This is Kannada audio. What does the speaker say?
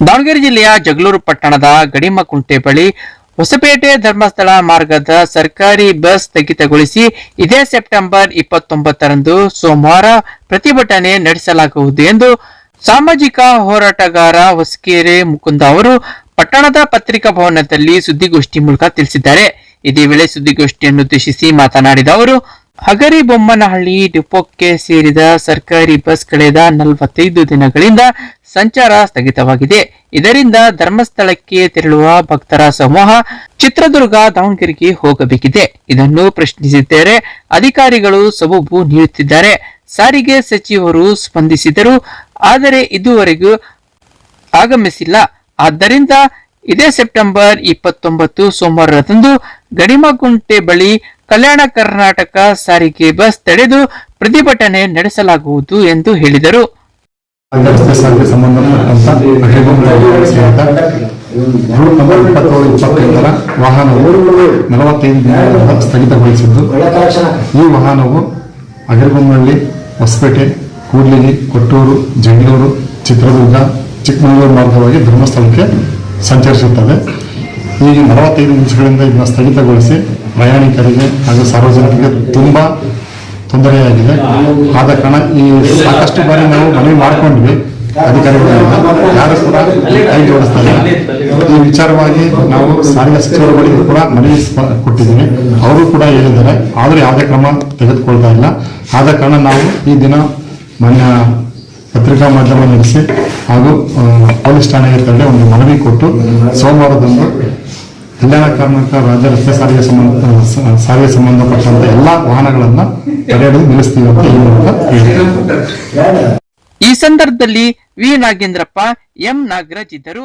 ದಾವಣಗೆರೆ ಜಿಲ್ಲೆಯ ಜಗಳೂರು ಪಟ್ಟಣದ ಗಡಿಮಕುಂಟೆ ಬಳಿ ಹೊಸಪೇಟೆ ಧರ್ಮಸ್ಥಳ ಮಾರ್ಗದ ಸರ್ಕಾರಿ ಬಸ್ ಸ್ಥಗಿತಗೊಳಿಸಿ ಇದೇ ಸೆಪ್ಟೆಂಬರ್ ಇಪ್ಪತ್ತೊಂಬತ್ತರಂದು ಸೋಮವಾರ ಪ್ರತಿಭಟನೆ ನಡೆಸಲಾಗುವುದು ಎಂದು ಸಾಮಾಜಿಕ ಹೋರಾಟಗಾರ ಹೊಸಕೇರೆ ಮುಕುಂದ ಅವರು ಪಟ್ಟಣದ ಪತ್ರಿಕಾ ಭವನದಲ್ಲಿ ಸುದ್ದಿಗೋಷ್ಠಿ ಮೂಲಕ ತಿಳಿಸಿದ್ದಾರೆ. ಇದೇ ವೇಳೆ ಸುದ್ದಿಗೋಷ್ಠಿಯನ್ನು ಉದ್ದೇಶಿಸಿ ಮಾತನಾಡಿದ ಅವರು ಹಗರಿ ಬೊಮ್ಮನಹಳ್ಳಿ ಡಿಪೋಕ್ಕೆ ಸೇರಿದ ಸರ್ಕಾರಿ ಬಸ್ ಕಳೆದ ನಲವತ್ತೈದು ದಿನಗಳಿಂದ ಸಂಚಾರ ಸ್ಥಗಿತವಾಗಿದೆ. ಇದರಿಂದ ಧರ್ಮಸ್ಥಳಕ್ಕೆ ತೆರಳುವ ಭಕ್ತರ ಸಮೂಹ ಚಿತ್ರದುರ್ಗ, ದಾವಣಗೆರೆಗೆ ಹೋಗಬೇಕಿದೆ. ಇದನ್ನು ಪ್ರಶ್ನಿಸಿದ್ದಾರೆ. ಅಧಿಕಾರಿಗಳು ಸಬೂಬು ನೀಡುತ್ತಿದ್ದಾರೆ. ಸಾರಿಗೆ ಸಚಿವರು ಸ್ಪಂದಿಸಿದರು. ಆದರೆ ಇದುವರೆಗೂ ಆಗಮಿಸಿಲ್ಲ. ಆದ್ದರಿಂದ ಇದೇ ಸೆಪ್ಟೆಂಬರ್ ಇಪ್ಪತ್ತೊಂಬತ್ತು ಸೋಮವಾರದಂದು ಗಡಿಮಗುಂಟೆ ಬಳಿ ಕಲ್ಯಾಣ ಕರ್ನಾಟಕ ಸಾರಿಗೆ ಬಸ್ ತಡೆದು ಪ್ರತಿಭಟನೆ ನಡೆಸಲಾಗುವುದು ಎಂದು ಹೇಳಿದರು. ವಾಹನವು ನಲವತ್ತೈದು ಸ್ಥಗಿತಗೊಳಿಸಿದ್ದು ಈ ವಾಹನವು ಹೊಸಪೇಟೆ, ಕೂಡ್ಲಿಗಿ, ಕೊಟ್ಟೂರು, ಜಂಗಳೂರು, ಚಿತ್ರದುರ್ಗ, ಚಿಕ್ಕಮಗಳೂರು ಮಾರ್ಗವಾಗಿ ಧರ್ಮಸ್ಥಳಕ್ಕೆ ಸಂಚರಿಸುತ್ತದೆ. ಈ ನಲವತ್ತೈದು ನಿಮಿಷಗಳಿಂದ ಇದನ್ನು ಸ್ಥಗಿತಗೊಳಿಸಿ ಪ್ರಯಾಣಿಕರಿಗೆ ಹಾಗೂ ಸಾರ್ವಜನಿಕರಿಗೆ ತುಂಬ ತೊಂದರೆಯಾಗಿದೆ. ಆದ ಕಾರಣ ಈ ಸಾಕಷ್ಟು ಬಾರಿ ನಾವು ಮನವಿ ಮಾಡಿಕೊಂಡ್ವಿ ಅಧಿಕಾರಿಗಳಿಂದ. ಯಾರು ಕೂಡ ಕೈ ಜೋಡಿಸ್ತಾ ಇಲ್ಲ. ಈ ವಿಚಾರವಾಗಿ ನಾವು ಸಾರಿಗೆ ಸಚಿವರುಗಳಿಗೆ ಕೂಡ ಮನವಿ ಕೊಟ್ಟಿದ್ದೀನಿ. ಅವರು ಕೂಡ ಹೇಳಿದ್ದಾರೆ. ಆದರೂ ಯಾವುದೇ ಕ್ರಮ ತೆಗೆದುಕೊಳ್ತಾ ಇಲ್ಲ. ಆದ ಕಾರಣ ನಾವು ಈ ದಿನ ಮಾನ್ಯ ಪತ್ರಿಕಾ ಮಾಧ್ಯಮ ನಡೆಸಿ ಹಾಗೂ ಪೊಲೀಸ್ ಠಾಣೆಗೆ ತೆರಳಿ ಒಂದು ಮನವಿ ಕೊಟ್ಟು ಸೋಮವಾರದಂದು ಕಲ್ಯಾಣ ಕರ್ನಾಟಕ ರಾಜ್ಯ ರಸ್ತೆ ಸಾರಿಗೆ ಸಂಬಂಧ, ಸಾರಿಗೆ ಸಂಬಂಧಪಟ್ಟಂತ ಎಲ್ಲಾ ವಾಹನಗಳನ್ನ ತಡೆಯಲು ನಿಲ್ಲಿಸ್ತೀವಿ ಅಂತ ಈ ಮೂಲಕ ಈ ಸಂದರ್ಭದಲ್ಲಿ ವಿ ನಾಗೇಂದ್ರಪ್ಪ, ಎಂ ನಾಗರಾಜ್ ಇದ್ದರು.